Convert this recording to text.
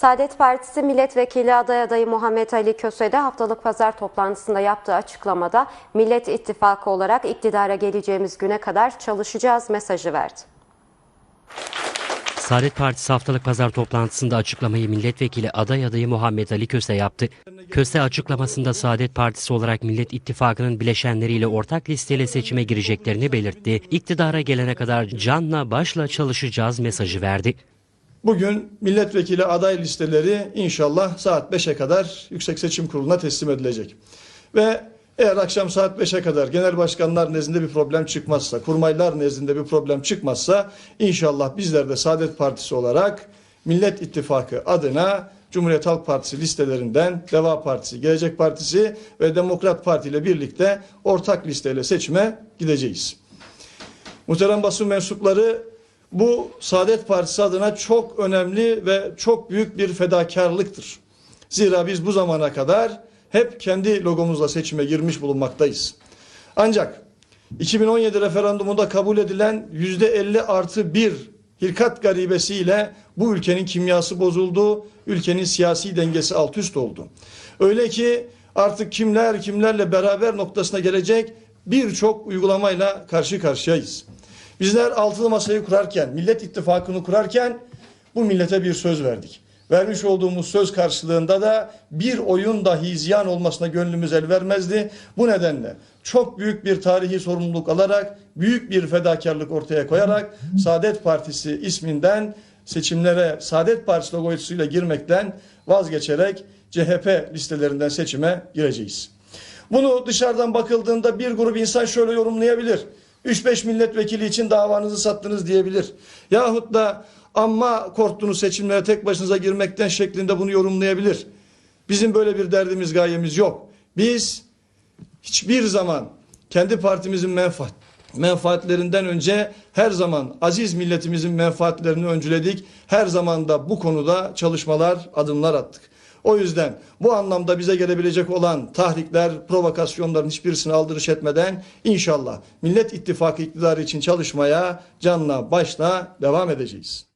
Saadet Partisi Milletvekili aday adayı Muhammed Ali Köse de haftalık pazar toplantısında yaptığı açıklamada Millet İttifakı olarak iktidara geleceğimiz güne kadar çalışacağız mesajı verdi. Saadet Partisi haftalık pazar toplantısında açıklamayı milletvekili aday adayı Muhammed Ali Köse yaptı. Köse açıklamasında Saadet Partisi olarak Millet İttifakı'nın bileşenleriyle ortak listeyle seçime gireceklerini belirtti. İktidara gelene kadar canla başla çalışacağız mesajı verdi. Bugün milletvekili aday listeleri inşallah saat 5'e kadar Yüksek Seçim Kurulu'na teslim edilecek. Ve eğer akşam saat 5'e kadar genel başkanlar nezdinde bir problem çıkmazsa, kurmaylar nezdinde bir problem çıkmazsa inşallah bizler de Saadet Partisi olarak Millet İttifakı adına Cumhuriyet Halk Partisi listelerinden Deva Partisi, Gelecek Partisi ve Demokrat Parti ile birlikte ortak listeyle seçime gideceğiz. Muhterem basın mensupları bu Saadet Partisi adına çok önemli ve çok büyük bir fedakarlıktır. Zira biz bu zamana kadar hep kendi logomuzla seçime girmiş bulunmaktayız. Ancak 2017 referandumunda kabul edilen %50 artı 1 hilkat garibesiyle bu ülkenin kimyası bozuldu, ülkenin siyasi dengesi alt üst oldu. Öyle ki artık kimler kimlerle beraber noktasına gelecek birçok uygulamayla karşı karşıyayız. Bizler altılı masayı kurarken, Millet İttifakı'nı kurarken bu millete bir söz verdik. Vermiş olduğumuz söz karşılığında da bir oyun dahi ziyan olmasına gönlümüz el vermezdi. Bu nedenle çok büyük bir tarihi sorumluluk alarak, büyük bir fedakarlık ortaya koyarak Saadet Partisi isminden seçimlere Saadet Partisi logosuyla girmekten vazgeçerek CHP listelerinden seçime gireceğiz. Bunu dışarıdan bakıldığında bir grup insan şöyle yorumlayabilir. 3-5 milletvekili için davanızı sattınız diyebilir. Yahut da amma korktunuz seçimlere tek başınıza girmekten şeklinde bunu yorumlayabilir. Bizim böyle bir derdimiz gayemiz yok. Biz hiçbir zaman kendi partimizin menfaat, menfaatlerinden önce her zaman aziz milletimizin menfaatlerini öncüledik. Her zaman da bu konuda çalışmalar, adımlar attık. O yüzden bu anlamda bize gelebilecek olan tahrikler, provokasyonların hiçbirisine aldırış etmeden inşallah Millet İttifakı iktidarı için çalışmaya canla başla devam edeceğiz.